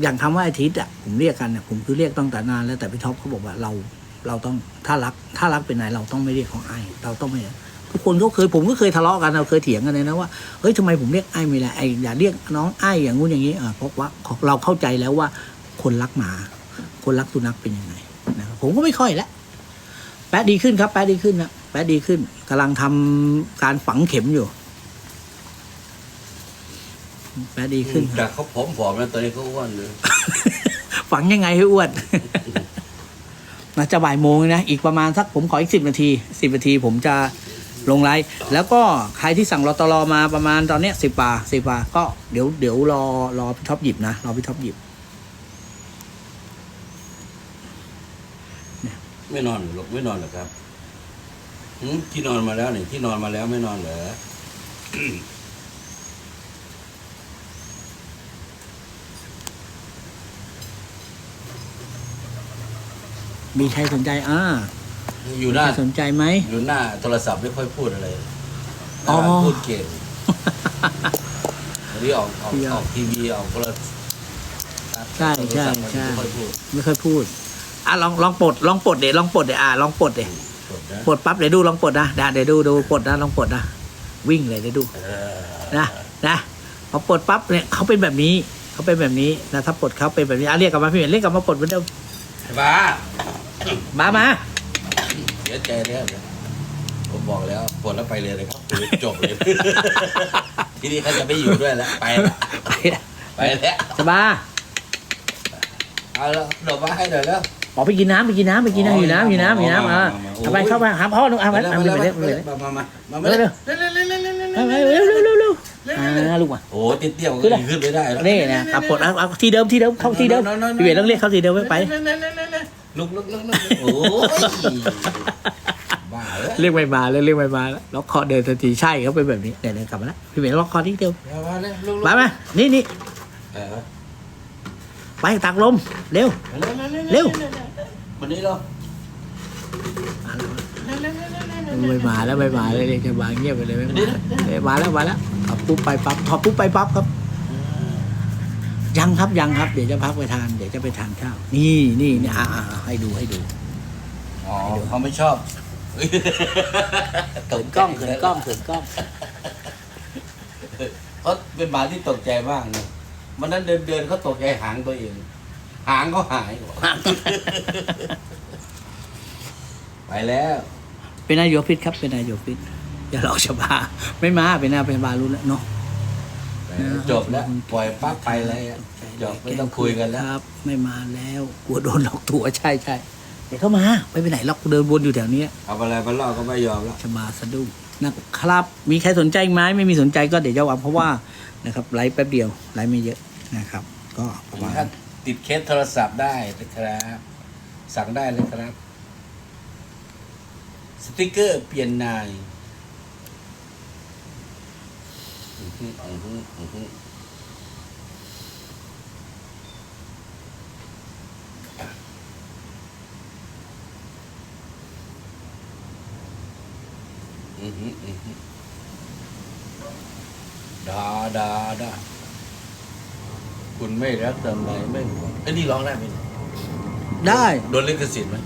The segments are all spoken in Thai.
อย่างคำว่าอาทิตย์อะผมเรียกกันเนี่ยผมคือเรียกตั้งแต่นานแล้วแต่พี่ท็อปเขาบอกว่าเราเราต้องถ้ารักถ้ารักเป็นนายเราต้องไม่เรียกเขาไอเราต้องไม่ทุกคนเขาเคยผมก็เคยทะเลาะกันเราเคยเถียงกันเลยนะว่าเฮ้ยทำไมผมเรียกไอ้ไม่ได้ไอ้อย่าเรียกน้องไอ้อย่างงู้นอย่างนี้เพราะว่าเราเข้าใจแล้วว่า คนรักหมา คนรักสุนัขเป็นยังไงนะครับผมก็ไม่ค่อยล้วแป๊ะดีขึ้นครับ แป๊ะดีขึ้นนะแป๊ะดีขึ้นกำลังทำการฝังเข็มอยู่ แป๊ะดีขึ้นครับจากเขาผอมๆแล้วตอนนี้เขาอ้วนเลยฝังยังไงให้อ้วนน่าจะบ่ายโมงนะอีกประมาณสักผมขออีกสิบนาทีสิบนาทีผมจะลงไลฟ์แล้วก็ใครที่สั่งรอตลอมาประมาณตอนเนี้ยสิบปาสิบปาก็เดี๋ยวเดี๋ยวรอรอพี่ท็อปหยิบนะรอพี่ท็อปหยิบไม่นอนหรอกไม่นอนหรอกครับหืมที่นอนมาแล้วนี่ที่นอนมาแล้วไม่นอนเหรอ มีใครสนใจอ่าอยู่หน้าใครสนใจไหม อยู่หน้าโทรศัพท์ไม่ค่อยพูดอะไรอ๋อหน้าพูดเก่งวันนี้ออกออกเดี๋ยวออกทีวีออกโทรทัศน์ใช่ใช่โทรศัพท์มันใช่ไม่ค่อยพูดไม่ค่อยพูดอะลองลองปลดลองปลดเดี๋ยวลองปลดเดี๋ยวอะลองปลดเดี๋ยวกดนะปลดปั๊บเดี๋ยวดูลองปลดนะเดี๋ยวเดี๋ยวดูดูปลดนะลองปลดนะวิ่งเลยเดี๋ยวดูเออนะนะพอปลดปั๊บเนี่ยเขาเป็นแบบนี้เขาเป็นแบบนี้นะถ้าปลดเขาเป็นแบบนี้อะเรียกกลับมาพี่เหมียนเรียกกลับมาปลดเหมือนเดิมไอ้บ้า มามาเสียใจแล้วเดี๋ยวผมบอกแล้วปวดแล้วไปเลยเลยครับจบเลย ทีนี้เขาจะไม่อยู่ด้วยแล้ว ไปแล้วไปละไปแล้วสบายเอาแล้วดอกไม้ให้หน่อยแล้วบอกไปกินน้ำไปกินน้ำไปกินน้ำอยู่น้ำอยู่น้ำอยู่น้ำอะเอาไปเข้าไปหาพ่อหนูเอาไปเอาไปเลยเอาไปเลยมามามามาเร็วเร็วเร็วเร็วเร็วเร็วเร็วเอาไปเร็วเร็วเร็วเร็วเร็วอ่าลูกอะโอ้ติดเตี้ยวก็ขึ้นไม่ได้แล้วนี่นะเอาปลดเอาเอาที่เดิมที่เดิมเข้าที่เดิมพี่เหมียนต้องเรียกเข้าที่เดิมไว้ไป ลุกลุกลุกลุกโอ้ยบ้าเลยเรียกไม่มาแล้วเรียกไม่มาแล้วล็อกคอเดินทันทีใช่เขาเป็นแบบนี้เดี๋ยวเดินกลับมาแล้วพี่เหมยล็อกคอที่เดิมมาเลยลุกลุกมามานี่นี่เออไปตักลมเร็ว เร็ว วันนี้เราไม่มาแล้วไม่มาเลยเรียกจะมาเงียบไปเลยไม่มาเอ้ยมาแล้วมาแล้วปุ๊บไปปั๊บถอดปุ๊บไปปั๊บครับ ยังครับยังครับ เดี๋ยวจะพักไปทานเดี๋ยวจะไปทานข้าวนี่นี่นี่อ่าอ่าให้ดูให้ดูอ๋อเขาไม่ชอบเขินกล้องเขินกล้องเขินกล้องเขาเป็นหมาที่ตกใจมากนะมันนั้นเดินเดินเขาตกใจหางตัวเอง หางเขาหาย ไปแล้ว เป็นนายโยพิษครับ เป็นนายโยพิษอย่าหลอกชาวบ้านไม่มาเป็นนายเป็นบารู้แล้วเนาะ จบแล้วปล่อยปั๊บไปเลยอะจบไม่ต้องคุยกันแล้ว ครับ ไม่มาแล้วกลัวโดนหลอกตัวใช่ใช่เดี๋ยวเข้ามาไม่ไปไหนหรอกเดินวนอยู่แถวเนี้ยเอาอะไรมาล่อก็ไม่ยอมแล้ว จะมาสะดุ้งนะครับ มีใครสนใจไหมไม่มีสนใจก็เดี๋ยวจะวางเพราะว่านะครับไลฟ์แป๊บเดียวไลฟ์ไม่เยอะนะครับ ก็ประมาณถ้าติดเคสโทรศัพท์ได้นะครับ สั่งได้เลยครับ สติกเกอร์เปลี่ยนนายอื้อหืออื้อหืออื้อหืออื้อหืออื้อหือ ดาดาดาคุณไม่รักทำไมไม่ห่วงไอ้ยนี่ร้องได้ไหมเนี่ยได้ โดนลิขสิทธิ์ไหม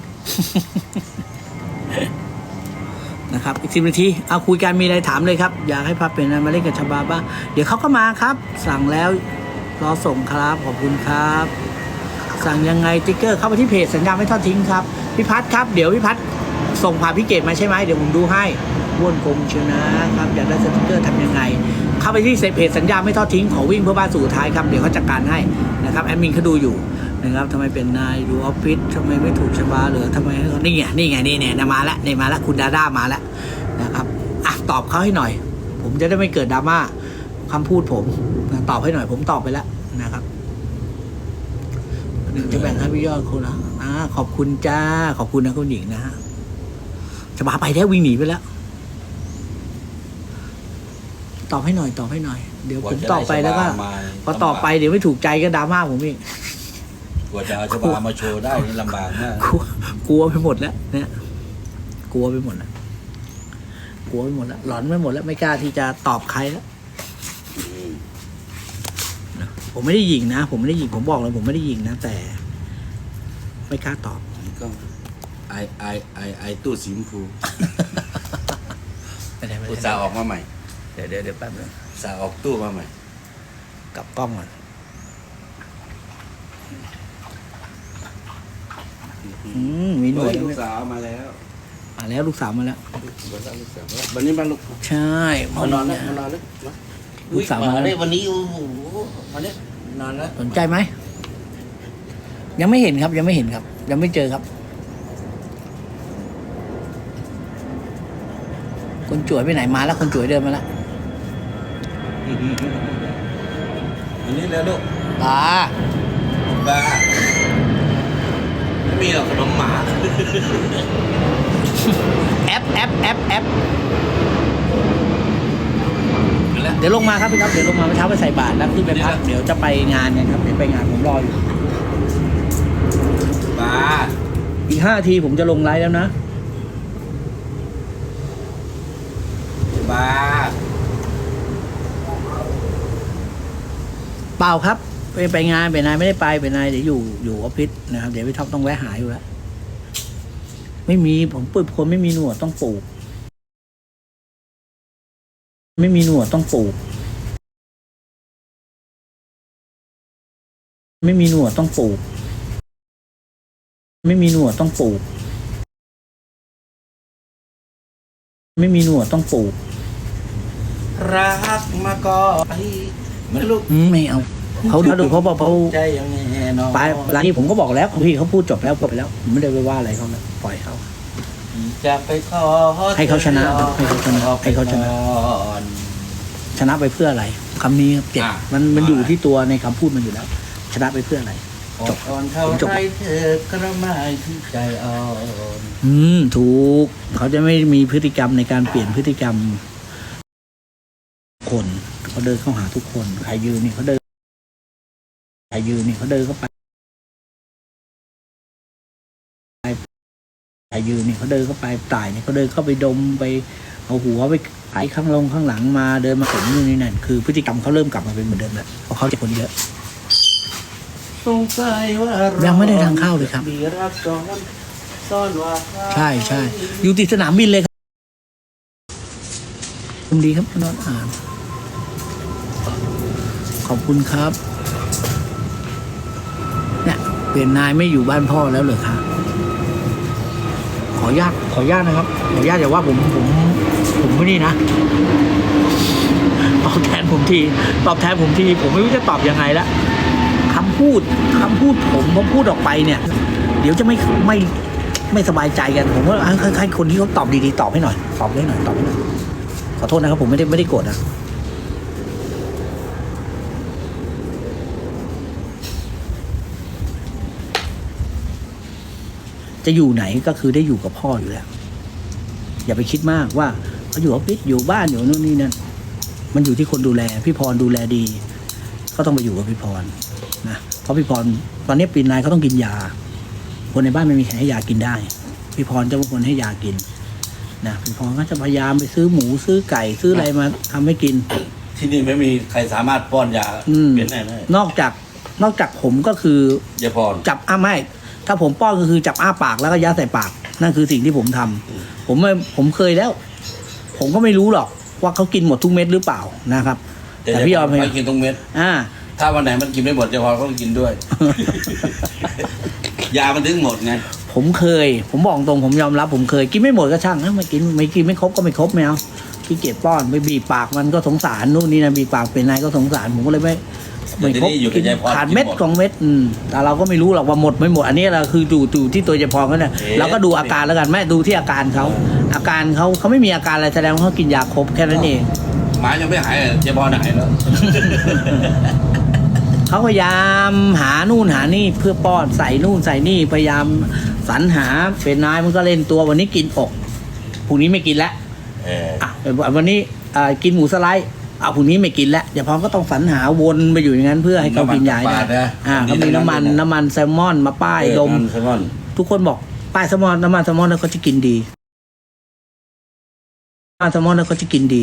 นะครับอีกสิบนาทีเอาคุยกันมีอะไรถามเลยครับ อยากให้พับเป็นอะไรมาเล่นกับชาบาบ้างเดี๋ยวเขาก็มาครับ สั่งแล้วรอส่งครับขอบคุณครับ สั่งยังไงติ๊กเกอร์เข้าไปที่เพจสัญญาไม่ทอดทิ้งครับพี่พัฒครับเดี๋ยวพี่พัฒส่งผ่านพี่เกดมาใช่ไหมเดี๋ยวผมดูให้ว่วนกลมเชียวนะครับอยากได้สติ๊กเกอร์ทำยังไง เข้าไปที่เพจสัญญาไม่ทอดทิ้งขอวิ่งเพื่อบ้านสู่ท้ายครับเดี๋ยวเขาจัดการให้นะครับแอดมินเขาดูอยู่ นะครับทำไมเป็นนายดูออฟฟิศทำไมไม่ถูกชะบาเหรอทำไมให้เขานี่ไงนี่ไงนี่เนี่ยนะมาแล้วนี่มาแล้วคุณดาด้ามาแล้วนะครับอะตอบเขาให้หน่อย ผมจะได้ไม่เกิดดราม่าคำพูดผมนะตอบให้หน่อย ผมตอบไปแล้วนะครับหนึ่งจะแบ่งให้พี่ยอดคนละอ่าขอบคุณจ้าขอบคุณนะคุณหญิงนะฮะจะมาไปแล้ววิ่งหนีไปแล้วตอบให้หน่อยตอบให้หน่อย เดี๋ยวผมตอบไปแล้วก็พอตอบไปเดี๋ยวไม่ถูกใจก็ดราม่าผมอีกก ว่าจะเอาชบามาโชว์ได้นี่ลำบากมากกลัวกลัวไปหมดแล้ว เนี่ยกลัวไปหมดแล้วกลัวไปหมดแล้วหลอนไปหมดแล้วไม่กล้าที่จะตอบใครแล้วผมไม่ได้ยิงนะ ผมไม่ได้ยิงผมบอกเลยผมไม่ได้ยิงนะ แต่ ไม่กล้าตอบก็ไอไอไอไอตู้สีชมพูไม่ได้ไม่อุตได้ส่าห์ออกมาใหม่ เดี๋ยวเดี๋ยวเดี๋ยวแป๊บนึงอุตส่าห์ออกตู้มาใหม่ กลับกล้องก่อน อืมมีหน่วยลูกสาวมาแล้วมาแล้วลูกสาวมาแล้วลูกสาววันนี้มาลูกใช่มานอนแล้วมานอนแล้วลูกสาวมามาแล้วได้วันนี้โอ้โหวันนี้นอนแล้วสนใจไหม ยังไม่เห็นครับ ยังไม่เห็นครับ ยังไม่เจอครับ คนจ่วยไปไหนมาแล้ว คนจ่วยเดินมาแล้ววันนี้แล้วลูกตาบ้าไม่มีหรอกขนมหมา แอปแอปแอปแอปมาแล้วเดี๋ยวลงมาครับพี่ครับ เดี๋ยวลงมาไปเช้าไปใส่บาตรแล้วขึ้นไปพัก เดี๋ยวจะไปงานกันครับเดี๋ยวไปงานผมรออยู่บ้าอีกห้าทีผมจะลงไลฟ์แล้วนะบ้าเปล่าครับ ไปไปงานไปนายไม่ได้ไปไปนายเดี๋ยวอยู่อยู่ออฟฟิศนะครับ เดี๋ยวพี่ท็อปต้องแวะหาอยู่แล้วไม่มีผมปลูกคนไม่มีหนวดต้องปลูก ไม่มีหนวดต้องปลูก ไม่มีหนวดต้องปลูก ไม่มีหนวดต้องปลูก ไม่มีหนวดต้องปลูก รักมาก่อนไม่ลูกอืมไม่เอา เขาดูเขาบอกเขาใจยังแน่นอนไปร้านนี้ผมก็บอกแล้วพี่เขาพูดจบแล้วจบไปแล้วผมไม่ได้ไปว่าอะไรเขาแล้วปล่อยเขา จะไปขอให้เขาชนะครับให้เขาชนะให้เขาชนะ ชนะไปเพื่ออะไรคำนี้ครับเจ็บอะมันมันอยู่ที่ตัวในคำพูดมันอยู่แล้ว ชนะไปเพื่ออะไรจบก่อนเท่าจบไรเธอกระไม้ที่ใจอ่อนอืมถูก เขาจะไม่มีพฤติกรรมในการเปลี่ยนพฤติกรรม คนเขาเดินเข้าหาทุกคน ใครยืนนี่เขาเดิน ใครยืนนี่เขาเดินเข้าไปใครยืนนี่เขาเดินเข้าไปตายนี่เขาเดินเข้าไปดมไป เอาหัวไปไถข้างลงข้างหลังมาเดินมาผมนู่นนี่นั่นคือพฤติกรรมเขาเริ่มกลับมาเป็นเหมือนเดิมแล้วเพราะเขาเจ็บคนเยอะสงสัยว่ายังไม่ได้ทานข้าวเลยครับ มีรักซ้อนซ่อนว่าใช่ใช่อยู่ติดสนามบินเลยครับคุณดีครับนอนอ่าน ขอบคุณครับ เนี่ยเปลี่ยนนายไม่อยู่บ้านพ่อแล้วเหรอครับขออนุญาตขออนุญาตนะครับขออนุญาตอย่าว่าผมผมผมไม่นี่นะตอบแทนผมทีตอบแทนผมทีผมไม่รู้จะตอบยังไงละคำพูดคำพูดผมผมพูดออกไปเนี่ย เดี๋ยวจะไม่ไม่ไม่สบายใจกัน ผมว่าให้ให้คนที่เขาตอบดีๆตอบให้หน่อย ตอบให้หน่อยตอบให้หน่อยขอโทษนะครับผมไม่ได้ไม่ได้โกรธนะ จะอยู่ไหนก็คือได้อยู่กับพ่ออยู่แล้ว อย่าไปคิดมากว่าเขาอยู่ออฟฟิศอยู่บ้านอยู่นู่นนี่นั่นมันอยู่ที่คนดูแล พี่พรดูแลดี ก็ต้องไปอยู่กับพี่พรนะเพราะพี่พรตอนนี้ปีนายเขาต้องกินยา คนในบ้านไม่มีใครให้ยากินได้ พี่พรจะเป็นคนให้ยากินนะพี่พรก็จะพยายามไปซื้อหมูซื้อไก่ซื้ออะไรมาทำให้กิน ที่นี่ไม่มีใครสามารถป้อนยาอืมเป็นได้เลยนอกจากนอกจากผมก็คือยาพรจับอ้าไม่ ถ้าผมป้อนก็คือจับอ้าปากแล้วก็ยัดใส่ปาก นั่นคือสิ่งที่ผมทำอืมผมไม่ผมเคยแล้ว ผมก็ไม่รู้หรอกว่าเขากินหมดทุกเม็ดหรือเปล่านะครับ แต่แต่ยาพี่ยพอรมให้ไม่กินตรงเม็ดอ่า ถ้าวันไหนมันกินไม่หมดยาพรก็ต้องกินด้วย ยามันถึงหมดไงผมเคย ผมบอกตรงผมยอมรับ ผมเคยกินไม่หมดก็ช่างนะไม่กินไม่กินไม่ครบก็ไม่ครบไม่เอา ขี้เกียจป้อนไปบีบปากมันก็สงสารนู่นนี่นะบีบปากเป็นนายก็สงสารผมก็เลยไม่ไม่ครบแต่ที่นี่อยู่กับกินยายพรขาดเม็ดกินหมดสองเม็ดอืมแต่เราก็ไม่รู้หรอกว่าหมดไม่หมด อันนี้เราคือดูดูที่ตัวยายพรเขาเนี่ยเอ๊ะเราก็ดูอาการแล้วกันแม่ดูที่อาการเขาอาการเขาเขาไม่มีอาการอะไรแสดงว่าเขากินยาครบแค่นั้นเองหมายังไม่หายเลยยาพรหายแล้วเขาพยายามหานู่นหานี่เพื่อป้อนใส่นู่นใส่นี่พยายามสรรหาเป็นนายมันก็เล่นตัววันนี้กินอกพรุ่งนี้ไม่กินแล้ว เอออะวันนี้อ่ากินหมูสไลด์อะพรุ่งนี้ไม่กินแล้วเดี๋ยวพอก็ต้องสรรหาวนไปอยู่อย่างนั้นเพื่อให้เขากินยาให้ได้อ่าเขามีน้ำมันน้ำมันแซลมอนมาป้ายดมเออน้ำแซลมอนทุกคนบอกป้ายแซลมอนน้ำมันแซลมอนแล้วเขาจะกินดีน้ำมันแซลมอนแล้วเขาจะกินดี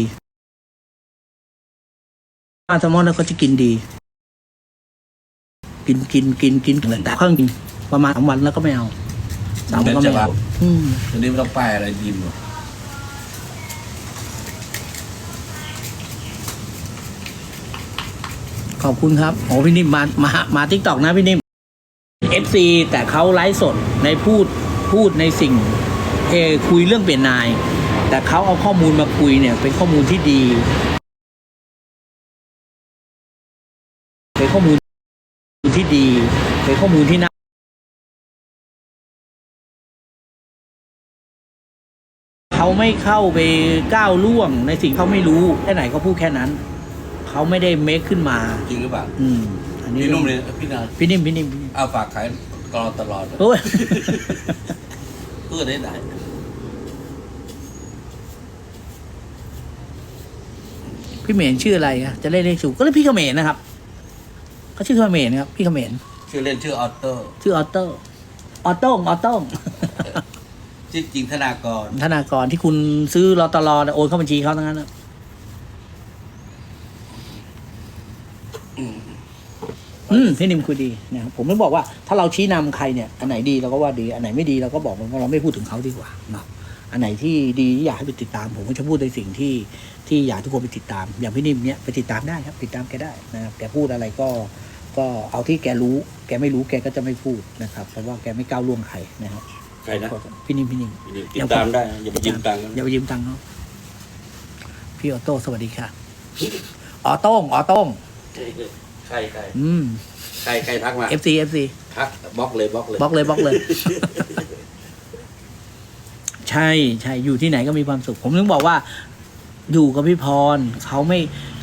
น้ำมันแซลมอนแล้วเขาจะกินดี กินกินกินกินแต่เพิ่งกินประมาณสามวันแล้วก็ไม่เอาสามวันก็ไม่เอาอืม ทีนี้ไม่ต้องป้ายอะไรยิมหรอก ขอบคุณครับโอ้พี่นิ่มมามามาทิกตอกนะพี่นิ่ม FC แต่เขาไลฟ์สดในพูดพูดในสิ่งเอคุยเรื่องเปลี่ยนนาย แต่เขาเอาข้อมูลมาคุยเนี่ย เป็นข้อมูลที่ดีเป็นข้อมูลที่ดีเป็นข้อมูลที่น่าเขาไม่เข้าไปก้าวล่วงในสิ่งเขาไม่รู้แค่ไหนก็พูดแค่นั้น เขาไม่ได้เมคขึ้นมา จริงหรือเปล่าอืม อันนี้พี่นุ่มเลยพี่นาพี่นิ่มพี่นิ่มพี่นิ่มเอาฝากขายตลอดตลอดโอ้ย เพื่อได้ไหนพี่เหมนชื่ออะไรอะจะเล่นเลขสูงก็เรียกพี่เขมรนะครับเขาชื่อเขมรครับ พี่เขมรชื่อเล่นชื่อออโต้ชื่อออโต้ออโต้งออโต้ง ชื่อจริงธนากร ธนากรที่คุณซื้อรอตลอโอนเข้าบัญชีเขาทั้งนั้นนะ อืม อืมพี่นิมคุยดีนะครับผมไม่บอกว่าถ้าเราชี้นำใครเนี่ยอันไหนดีเราก็ว่าดีอันไหนไม่ดีเราก็บอกว่าเราไม่พูดถึงเขาดีกว่าเนาะอันไหนที่ดีที่อยากให้ไปติดตาม ผมก็จะพูดในสิ่งที่ที่อยากทุกคนไปติดตาม อย่างพี่นิมเนี่ยไปติดตามได้ครับ ติดตามแกได้นะครับแกพูดอะไรก็ก็เอาที่แกรู้ แกไม่รู้แกก็จะไม่พูดนะครับเพราะว่าแกไม่ก้าวล่วงใครนะครับใครนะพี่นิมพี่นิมติดตามได้นะอย่าไปยืมตังค์นะอย่าไปยืมตังค์เขาพี่ออโต้สวัสดีค่ะออโต้งออโต้ง ใครใครอืมใครใครทักมา FC FC ทักบล็อกเลยบล็อกเลย บล็อกเลยบล็อกเลย ใช่ใช่อยู่ที่ไหนก็มีความสุข ผมถึงบอกว่า อยู่กับพี่พรเขาไม่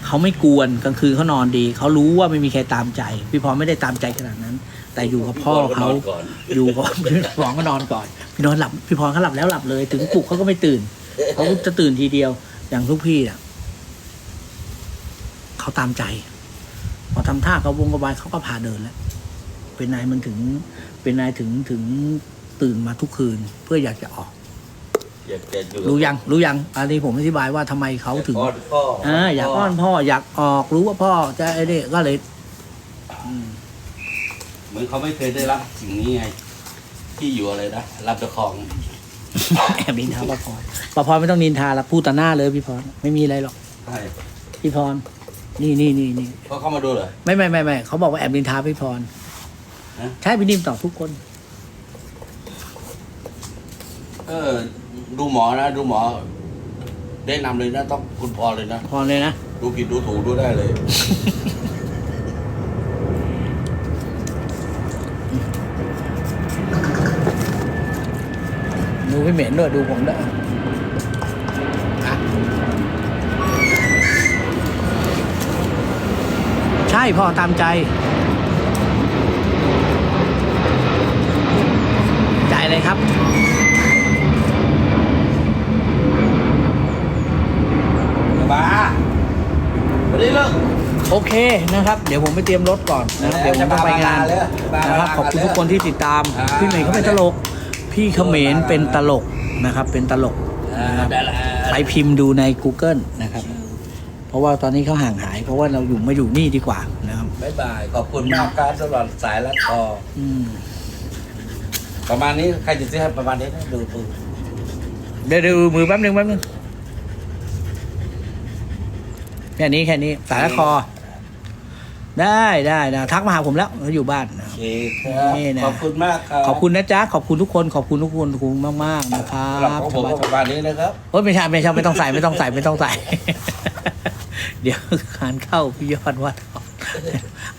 เขาไม่กวนกลางคืนเขานอนดีเขารู้ว่าไม่มีใครตามใจ พี่พรไม่ได้ตามใจขนาดนั้น แต่อยู่กับพ่อเขาพี่บลก็นอนก่อน อยู่กับพี่พรก็นอนก่อน พี่นอนหลับพี่พรเขาหลับแล้วหลับเลย ถึงปลุกเขาก็ไม่ตื่นเขาจะตื่นทีเดียว อย่างลูกพี่อะเขาตามใจ พอทำท่าเขาวงกบายเขาก็พาเดินแล้ว เป็นนายมันถึง เป็นนายถึงถึงตื่นมาทุกคืนเพื่ออยากจะออก อยากจะอยู่รู้ยังรู้ยังอันนี้ผมอธิบายว่าทำไมเขาถึงอ้อนพ่ออ่าอยากอ้อนพ่ออยากออกรู้ว่าพ่อจะไอ้นี่ก็เลยอืมเหมือนเขาไม่เคยได้รับสิ่งนี้ไง ที่อยู่อะไรนะรับเจ้าของแอบนินทาป้าพรป้าพรไม่ต้องนินทาละพูดต่อหน้าเลยพี่พรไม่มีอะไรหรอกใช่พี่พร นี่นี่นี่นี่เพราะเขามาดูเหรอ ไม่ไม่ไม่ไม่เขาบอกว่าแอบนินทาพี่พรฮะ ใช่พี่นิ่มตอบทุกคน เออ ดูหมอนะ ดูหมอแนะนำเลยนะ ต้องคุณพอเลยนะ พรเลยนะ ดูผิดดูถูกดูได้เลย ดูพี่เหม็นด้วยดูผมด้วย ใช่พ่อตามใจใจเลยครับ บ้าวันนี้เลิก โอเคนะครับ เดี๋ยวผมไปเตรียมรถก่อนนะครับเดี๋ยวผมต้องไปงานจะมาแล้วนะครับขอบคุณทุกคนที่ติดตามอ่าพี่เหม็นเขาเป็นตลก พี่เขมรเป็นตลกนะครับ เป็นตลกอ่านะครับได้ละไปพิมพ์ดูใน Google นะครับ เพราะว่าตอนนี้เขาห่างหาย เพราะว่าเราอยู่มาอยู่นี่ดีกว่านะครับบ๊ายบาย ขอบคุณมากครับสำหรับสายรัดคออืมประมาณนี้ใครจะซื้อให้ประมาณนี้นะดูดูเดี๋ยวดูมือแป๊บนึงแป๊บนึงแค่นี้แค่นี้สายละคอ ได้ได้นะทักมาหาผมแล้วเขาอยู่บ้านนะ โอเคครับนี่นะ ขอบคุณมากครับขอบคุณนะจ๊ะขอบคุณทุกคนขอบคุณทุกคนขอบคุณมากๆนะครัสำหรับบของผมก็ประมาณนี้นะครับโอ้ยไม่ใช่ไม่ใช่ไม่ต้องใส่ไม่ต้องใส่ไม่ต้องใส่ เดี๋ยวคานเข้าพี่ยอดว่า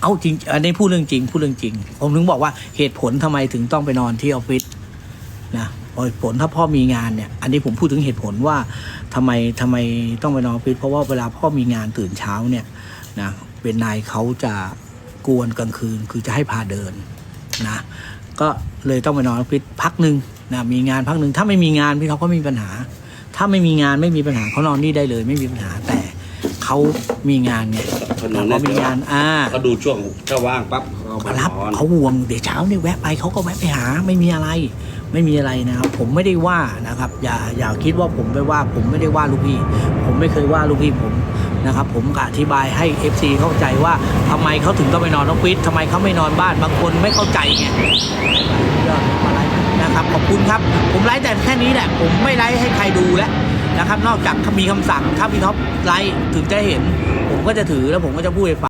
เอาจริง อันนี้พูดเรื่องจริงพูดเรื่องจริง ผมถึงบอกว่าเหตุผลทำไมถึงต้องไปนอนที่ออฟฟิศนะเหตุผลถ้าพ่อมีงานเนี่ย อันนี้ผมพูดถึงเหตุผลว่าทำไมทำไมต้องไปนอนออฟฟิศเพราะว่าเวลาพ่อมีงานตื่นเช้าเนี่ยนะเป็นนายเขาจะกวนกลางคืนคือจะให้พาเดินนะก็เลยต้องไปนอนออฟฟิศพักหนึ่งนะมีงานพักหนึ่งถ้าไม่มีงานพี่เขาก็ไม่มีปัญหา ถ้าไม่มีงานไม่มีปัญหาเขานอนนี่ได้เลย ไม่มีปัญหาแต่ เขามีงานไงถนนเขามีงานอ่าเขาดูช่วงถ้าว่างปั๊บเขารับเขาห่วงเดี๋ยวเช้าเนี่ยแวะไปเขาก็แวะไปหาไม่มีอะไร ไม่มีอะไรนะครับ ผมไม่ได้ว่านะครับ อย่าอย่าคิดว่าผมไปว่า ผมไม่ได้ว่าลูกพี่ ผมไม่เคยว่าลูกพี่ผมนะครับผมก็อธิบายให้ FC เข้าใจว่าทำไมเขาถึงต้องไปนอนออฟฟิศทำไมเขาไม่นอนบ้านบางคนไม่เข้าใจไงนะครับขอบคุณครับ ผมไลฟ์แต่แค่นี้แหละ ผมไม่ไลฟ์ให้ใครดูแล้ว นะครับ นอกจากมีคำสั่งถ้าบพี่ท็อปไลท์ถึงจะเห็น ผมก็จะถือแล้วผมก็จะพูดให้ฟัง